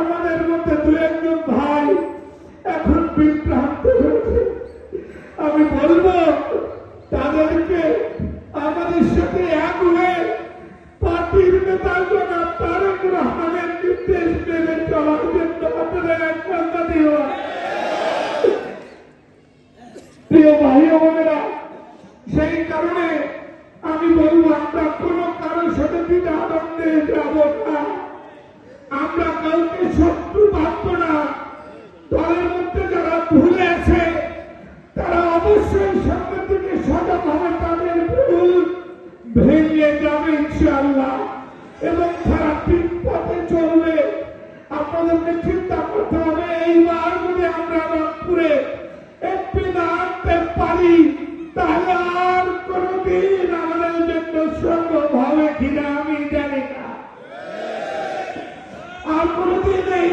আমাদের মধ্যে দু একজন ভাই এখন বিভ্রান্ত হয়েছে। আমি বলব, তাদেরকে আমাদের সাথে এক হয়ে পার্টির নেতা জনাব তারেক রহমানের নির্দেশ মেনে চলার জন্য আপনাদের একমাত্র দেওয়া প্রিয় ভাই বোনেরা, সেই কারণে আমি বলব, আমরা কোনো কারোর সাথে বিনা আনন্দে যাব না। আমরা কাউকে শত্রু ভাববো না দলের মধ্যে যারা ভুলে আছে তারা অবশ্যই সামনে থেকে সজাগ হবে তাদের ভেঙে যাবে ইনশাআল্লাহ এবং তারা ঠিক পথে চলবে আপনাদেরকে চিন্তা করতে হবে এইবার যদি আমরা রংপুরে একটি না আনতে পারি তাহলে আর কোনদিন আমাদের জন্য সম্ভব হবে কিনা আমি জানি না আর কোনদিন এই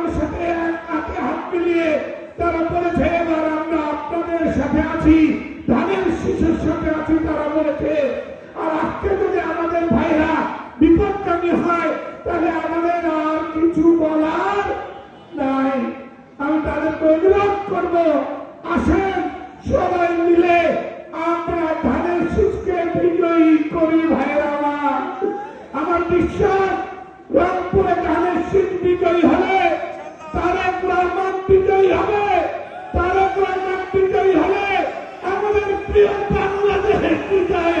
সাথে আছি ধানের শিশুর সাথে আছি, তারা বলেছে, আর আজকে যদি আমাদের ভাইরা বিপদগামী হয়, তাহলে আমাদের আর কিছু বলার নাই। আমি তাদেরকে অনুরোধ করব, আসেন সবাই মিলে আমরা ধানের শীষকে বিজয়ী করি ভাইরা আমার। আমার বিশ্বাস, রংপুরে ধানের শীষ বিজয়ী হলে তারেক রহমান বিজয়ী হবে। প্রিয় বাংলাদেশের পিতায়